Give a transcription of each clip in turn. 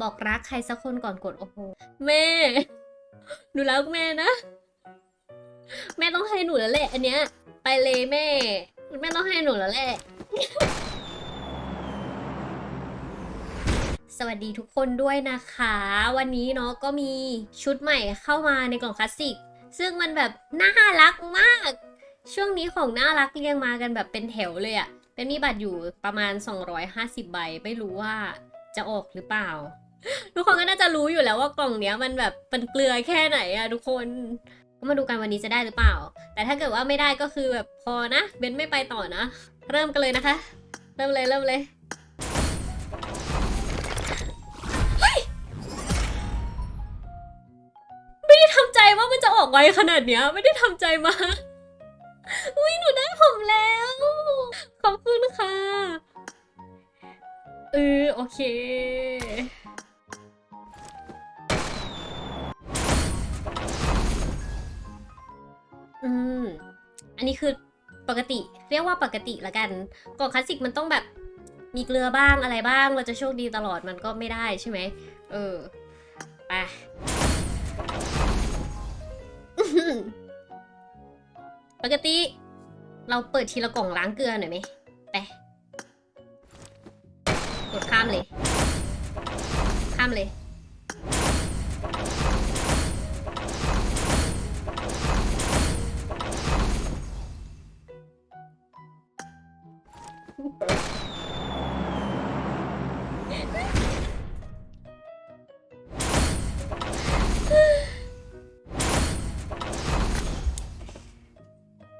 บอกรักใครสักคนก่อนกดโอ้โหแม่หนูรักแม่นะ แม่ต้องให้หนูแล้วแหละอันเนี้ย ไปเลยแม่ แม่ต้องให้หนูแล้วแหละสวัสดีทุกคนด้วยนะคะ วันนี้เนาะก็มีชุดใหม่เข้ามาในกล่องคลาสสิก ซึ่งมันแบบน่ารักมาก ช่วงนี้ของน่ารักเรียงมากันแบบเป็นแถวเลยอะเป็นมีบัตรอยู่ประมาณ 250 ใบ ไม่รู้ว่าจะออกหรือเปล่า ทุกคนก็น่าจะรู้อยู่แล้วว่ากล่องเนี้ยมันแบบเป็นเกลือแค่ไหนอะทุกคนก็มาดูกันวันนี้จะได้หรือเปล่า แต่ถ้าเกิดว่าไม่ได้ก็คือแบบพอนะเบนไม่ไปต่อนะ เริ่มกันเลยนะคะ เริ่มเลยเริ่มเลยไม่ได้ทำใจว่ามันจะออกไวขนาดเนี้ยไม่ได้ทำใจมาอุ้ยหนูได้ผมแล้ว ขอบคุณค่ะเออโอเค นนี้คือปกติ เรียกว่าปกติละกันกล่องคลาสสิกมันต้องแบบมีเกลือบ้างอะไรบ้าง เราจะโชคดีตลอดมันก็ไม่ได้ใช่ไหมเออไปปกติ เราเปิดทีละกล่องล้างเกลือหน่อยไหมไปกดข้ามเลย ข้ามเลย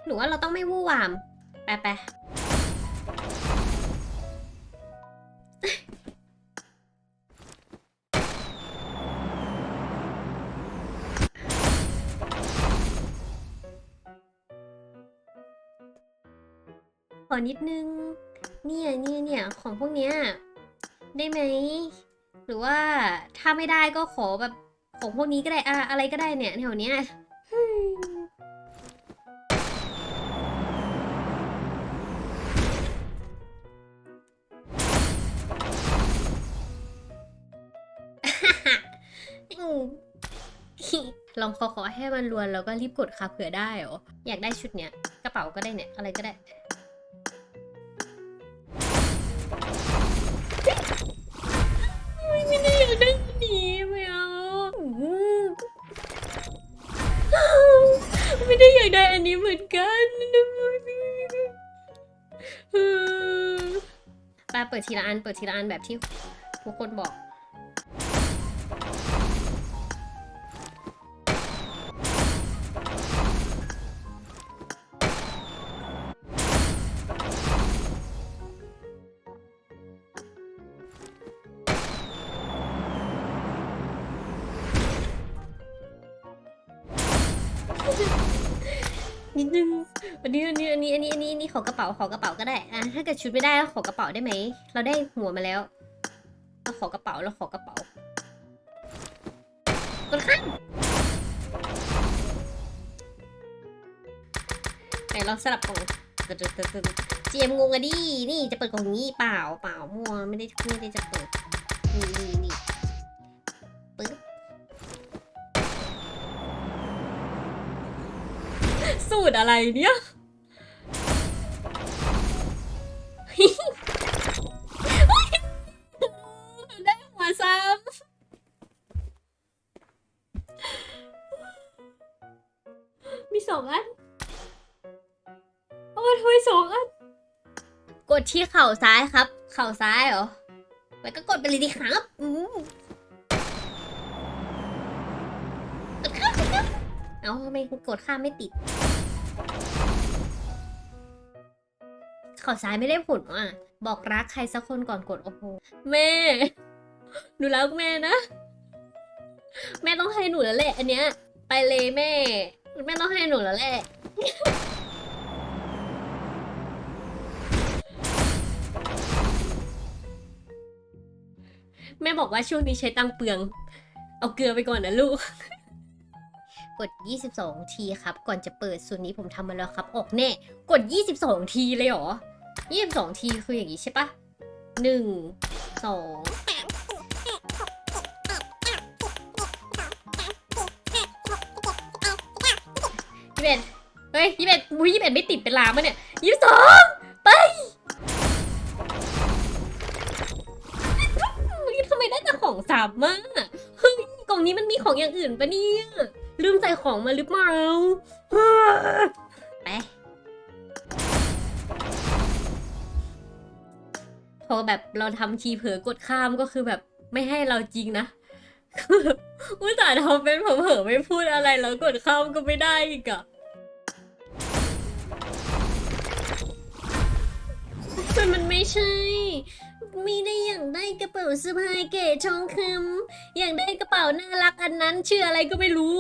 หนูว่าเราต้องไม่วู่วาม ไปไปขอนิดนึง เนี่ยเนี่ยเนี่ยของพวกเนี้ยได้ไหม หรือว่าถ้าไม่ได้ก็ขอแบบของพวกนี้ก็ได้อะอะไรก็ได้เนี่ยแถวเนี้ย ลองขอขอให้มันรวนแล้วก็รีบกดค่ะเผื่อได้เหรอ อยากได้ชุดเนี้ย กระเป๋าก็ได้เนี่ย อะไรก็ได้ ไม่ไม่ได้อยากได้อันนี้ไม่เอาอืมไม่ได้อยากได้อันนี้เหมือนกันไปเปิดทีละอัน เปิดทีละอันแบบที่ทุกคนบอก นิดนึงอันนี้อันนี้อันนี้อันนี้อันนี้อันนี้ขอกระเป๋าขอกระเป๋าก็ได้อะถ้าเกิดชุดไม่ได้ก็ขอกระเป๋าได้ไหมเราได้หัวมาแล้วเราขอกระเป๋าเราขอกระเป๋ากดข้ามไหนเราสลับกล่องเจียมงงอะดินี่จะเปิดกล่องนี้เปล่าเปล่ามั่วไม่ได้ไม่ได้จะเปิดนี่ ตรอะไรเนี่ย ได้หัวซ้ำมีสองอันโอ้ทำไมสองอัน กดที่เข่าซ้ายครับ เข่าซ้ายเหรอแล้วก็กดไปเลยดิครับอืมกดข้ามกดข้ามเอาทำไมกดข้ามไม่ติด เข่าซ้ายไม่ได้ผลว่ะ บอกรักใครสักคนก่อนกดโอ้โหแม่ หนูรักแม่นะ แม่ต้องให้หนูแล้วแหละ อันเนี้ย ไปเลยแม่ แม่ต้องให้หนูแล้วแหละแม่บอกว่าช่วงนี้ใช้ตังเปลือง เอาเกลือไปก่อนนะลูก กด 22 ทีครับ ก่อนจะเปิดส่วนนี้ผมทำมาแล้วครับ ออกแน่ กด 22 ทีเลยเหรอ ยี่สิบสองทีคืออย่างนี้ใช่ปะหนึ่งสองยี่สิบเอ็ดเฮ้ยยี่สิบเอ็ดมุ้ยยี่สิบเอ็ดไม่ติดเป็นลามปะเนี่ยยี่สิบสองไปทำไมได้แต่ของสามมากเฮ้ยกล่องนี้มันมีของอย่างอื่นปะเนี่ยลืมใส่ของมาหรือเปล่า พอแบบเราทำทีเผลอกดข้ามก็คือแบบไม่ให้เราจริงนะอุตส่าห์ทำเป็นเผลอไม่พูดอะไรแล้วกดข้ามก็ไม่ได้อีกอะแต่มันไม่ใช่ม่ได้อย่ากได้กระเป๋าสะพายเก๋ทองคำอย่ากได้กระเป๋าน่ารักอันนั้นชื่ออะไรก็ไม่รู้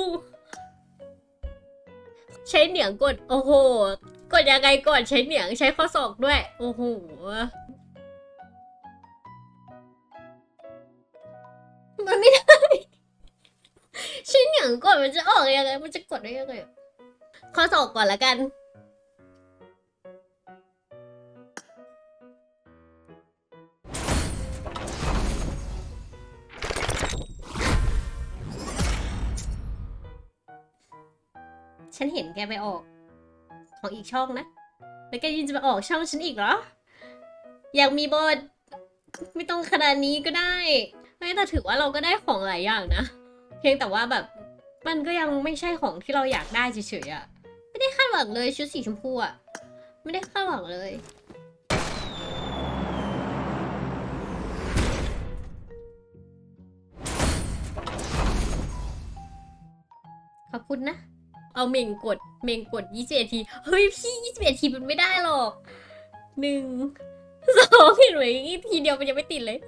ใช้เหนียงกด โอ้โห กดยังไงก่อนใช้เหนียงใช้ข้อศอกด้วย โอ้โห มันไม่ได้ใช้เหนียงกดมันจะออกยังไง มันจะกดได้ยังไงข้อศอกก่อนละกัน ฉันเห็นแกไปออก ของอีกช่องนะ แล้วแกยินจะไปออกช่องฉันอีกเหรอ อยากมีบท ไม่ต้องขนาดนี้ก็ได้ ไม่แต่ถือว่าเราก็ได้ของหลายอย่างนะ เพียงแต่ว่าแบบมันก็ยังไม่ใช่ของที่เราอยากได้เฉยๆอะไม่ได้คาดหวังเลยชุดสีชมพูอะไม่ได้คาดหวังเลย ขอบคุณนะ เอาเมงกดเมงกด21ทีเฮ้ยพี่21ทีมันไม่ได้หรอกหนึ่งสองเห็นไหมทีเดียวมันยังไม่ติดเลย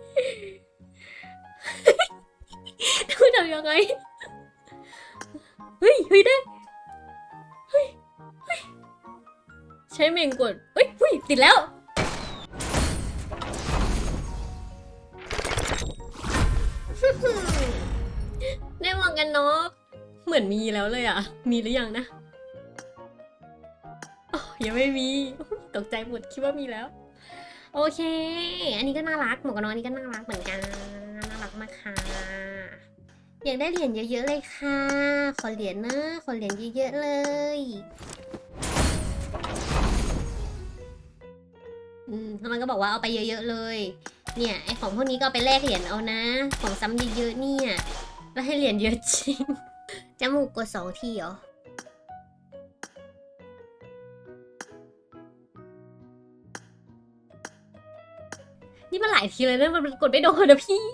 ต้องทำยังไง เฮ้ย เฮ้ยได้ เฮ้ย เฮ้ย ใช้เมงกด เฮ้ยเฮ้ยติดแล้ว ได้หมวกกันน็อกเหมือนมีแล้วเลยอะ มีหรือยังนะอ๋อยังไม่มี ตกใจหมดคิดว่ามีแล้ว โอเค อันนี้ก็น่ารักหมวกกันน็อกอันนี้ก็น่ารักเหมือนกัน อยากได้เหรียญเยอะๆเลยค่ะ ขอเหรียญนะ ขอเหรียญเยอะๆเลย อืมแล้วมันก็บอกว่าเอาไปเยอะๆเลย เนี่ยไอของพวกนี้ก็ไปแลกเหรียญเอานะ ของซ้ำเยอะๆเนี่ย แล้วให้เหรียญเยอะจริง จมูกกดสองทีเหรอนี่มันหลายทีเลยนะมันกดไม่โดนนะพี่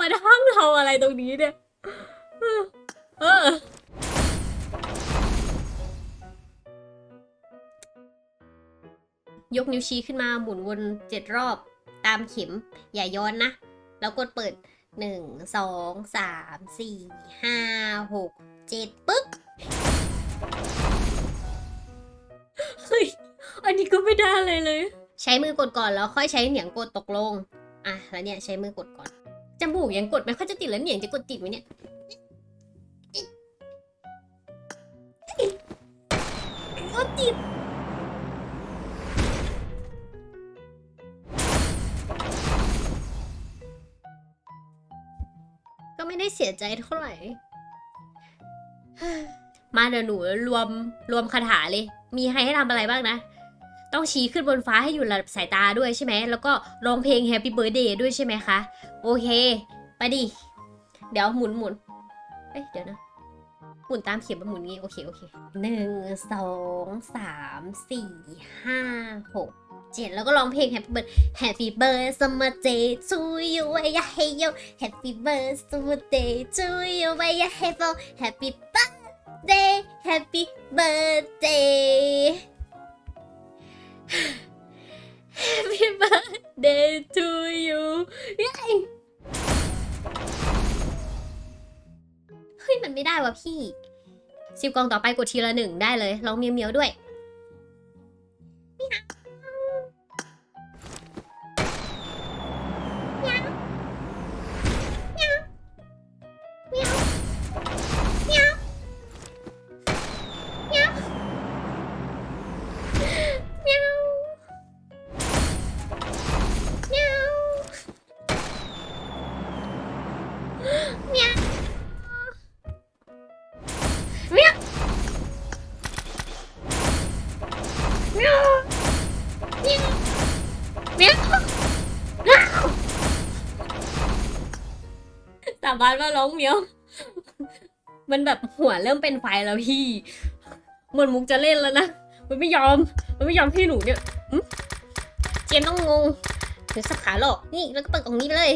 มาทั้งเราอะไรตรงนี้เนี่ยเออเออ ยกนิ้วชี้ขึ้นมาหมุนวนเจ็ดรอบ ตามเข็ม อย่าย้อนนะ แล้วกดเปิดหนึ่งสองสามสี่ห้าหกเจ็ดปึ๊บเฮ้ยอันนี้ก็ไม่ได้เลยเลย ใช้มือกดก่อนแล้วค่อยใช้เหนียงกดตกลง อะ แล้วเนี่ยใช้มือกดก่อน จมูกยังกดไม่ค่อยจะติดแล้วเหนี่ยงจะกดติดไหมเนี่ยกดติดก็ไม่ได้เสียใจเท่าไหร่ มาเดี๋ยวหนูรวมรวมคาถาเลย มีใครให้ทำอะไรบ้างนะ ต้องชี้ขึ้นบนฟ้าให้อยู่ระดับสายตาด้วยใช่ไหม แล้วก็ร้องเพลง Happy Birthday ด้วยใช่ไหมคะ โอเค ไปดิ เดี๋ยวหมุนหมุนเอ้ยเดี๋ยวนะ หมุนตามเข็มมาหมุนงี้ โอเค โอเคหนึ่งสองสามสี่ห้าหกเจ็ดแล้วก็ร้องเพลง Happy Birthday Happy Birthday to you ไว้ยาเฮโย Happy Birthday to you ไว้ยาเฮโ Happy Birthday Happy Birthday Happy Birthday to you เย้เฮ้ย มันไม่ได้วะพี่ สิบกล่องต่อไปกดทีละหนึ่งได้เลย ลองเมียวเมียวๆด้วยาบานว่าร้องเมียว มันแบบหัวเริ่มเป็นไฟแล้วพี่เหมือนมุกจะเล่นแล้วนะ มันไม่ยอม มันไม่ยอมพี่หนูเนี่ยเจมต้องงงเดี๋ยวสับขาหรอก นี่แล้วก็เปิดกล่องนี้ไปเลย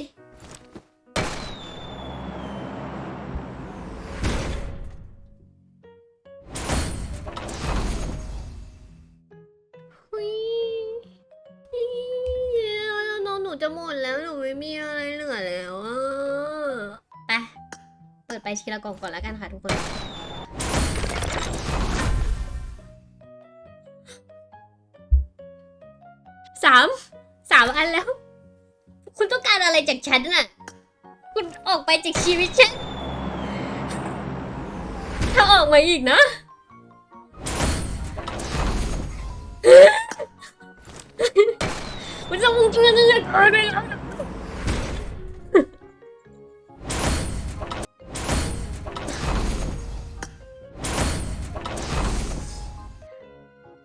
หุยเย้น้องหนูจะหมดแล้วหนูไม่มีอะไร ทีละกล่องก่อนแล้วกันค่ะทุกคน สาม สามอันแล้ว คุณต้องการอะไรจากฉันน่ะ คุณออกไปจากชีวิตฉัน ถ้าออกมาอีกนะมันจะมุ่งเชื่อจะเกินไป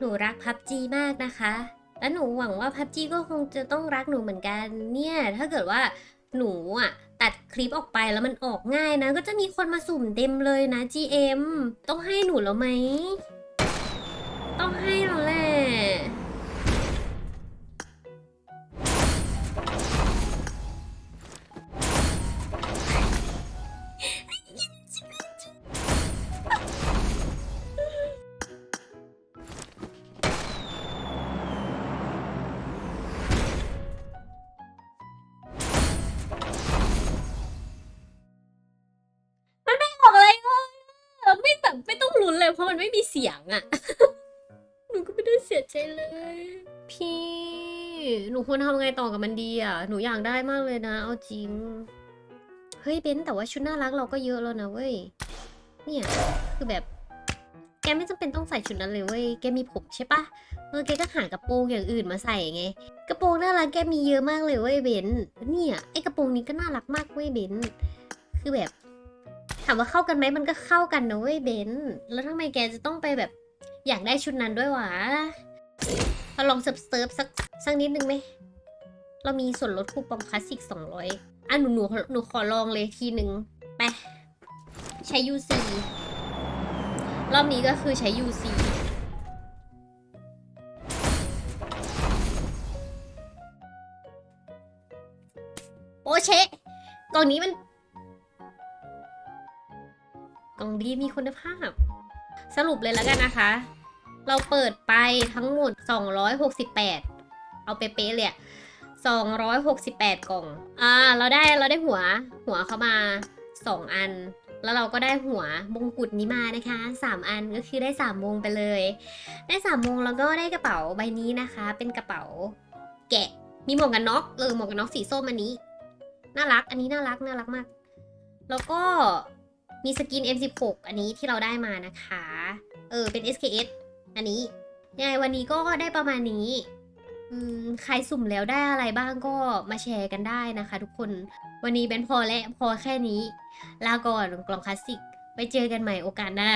นูรักพับจีมากนะคะ และหนูหวังว่าพับจีก็คงจะต้องรักหนูเหมือนกันเนี่ย ถ้าเกิดว่าหนูอะตัดคลิปออกไปแล้วมันออกง่ายนะ ก็จะมีคนมาสุ่มเต็มเลยนะ GM ต้องให้หนูแล้วไหม ต้องให้แล้วแหละ เพราะมันไม่มีเสียงอะหนูก็ไม่ได้เสียใจเลย พี่ หนูควรทำไงต่อกับมันดีอะหนูอยากได้มากเลยนะ เอาจริง เฮ้ยเบนแต่ว่าชุดน่ารักเราก็เยอะแล้วนะเว้ย เนี่ยคือแบบ แกไม่จำเป็นต้องใส่ชุดนั้นเลยเว้ย แกมีผมใช่ปะเออแกก็หากระโปรงอย่างอื่นมาใส่ไง กระโปรงน่ารักแกมีเยอะมากเลยเว้ยเบนเนี่ยไอกระโปรงนี้ก็น่ารักมากเว้ยเบนคือแบบามว่าเข้ากันไหมมันก็เข้ากันนะเว้ยเบน แล้วทำไมแกจะต้องไปแบบอยากได้ชุดนั้นด้วยวะเราลองเซิร์ฟเซิร์ฟสักสักนิดนึงไหม เรามีส่วนลดคูปองคลาสสิก 200 อะหนูหนูหนูขอลองเลยทีหนึ่งไป ใช้ UC รอบนี้ก็คือใช้ UC โอเชกล่องนี้มัน องดีมีคุณภาพ สรุปเลยแล้วกันนะคะ เราเปิดไปทั้งหมด 268 เอาเป๊ะๆเลยอะ268 กล่อง อ่า เราได้เราได้หัวหัวเข้ามา 2 อัน แล้วเราก็ได้หัวมงกุฎนี้มานะคะ 3 อันก็คือได้3วงไปเลย ได้3วงแล้วก็ได้กระเป๋าใบนี้นะคะ เป็นกระเป๋า แกะ มีหมวกกันน็อกเออหมวกกันน็อกสีส้มอันนี้ น่ารัก อันนี้น่ารักน่ารักมาก แล้วก็ มีสกิน M16 อันนี้ที่เราได้มานะคะ เออ เป็น SKS อันนี้ยังไงวันนี้ก็ได้ประมาณนี้อืมใครสุ่มแล้วได้อะไรบ้างก็มาแชร์กันได้นะคะ ทุกคน วันนี้เป็นพอและพอแค่นี้ ลาก่อนกล่องคลาสสิก ไปเจอกันใหม่โอกาสหน้า